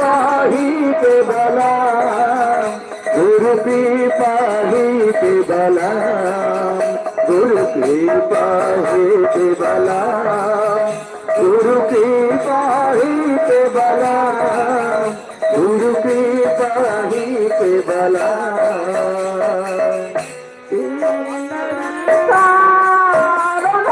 পাহিতে বলা গুরুপি পাহিতে বলা গুরুপি পাহিতে বলা গুরুপি পাহিতে বলা গুরুপি পাহিতে বলা।